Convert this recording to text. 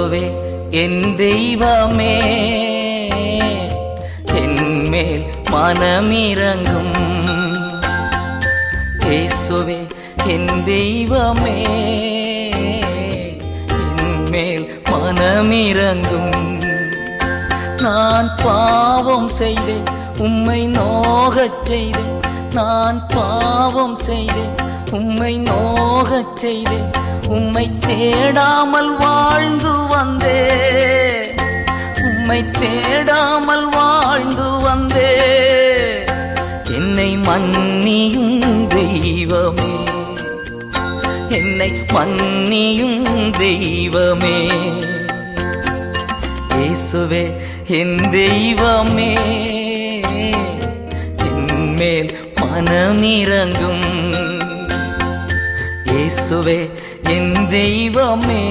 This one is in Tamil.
இயேசுவே என் தெய்வமே என்மேல் மனமிறங்கும் மனமிரங்கும். இயேசுவே என் தெய்வமே என்மேல் மனமிறங்கும் நான் பாவம் செய்தேன் உம்மை நோகச் செய்தேன். நான் பாவம் செய்தேன் உம்மை நோகச் செய்தே உம்மை தேடாமல் வாழ்ந்து வந்தே உம்மை தேடாமல் வாழ்ந்து வந்தே என்னை மன்னியும் தெய்வமே. என்னை மன்னியும் தெய்வமே. இயேசுவே என் தெய்வமே. என் மேல் மனமிரங்கும் இயேசுவே என் தெய்வமே.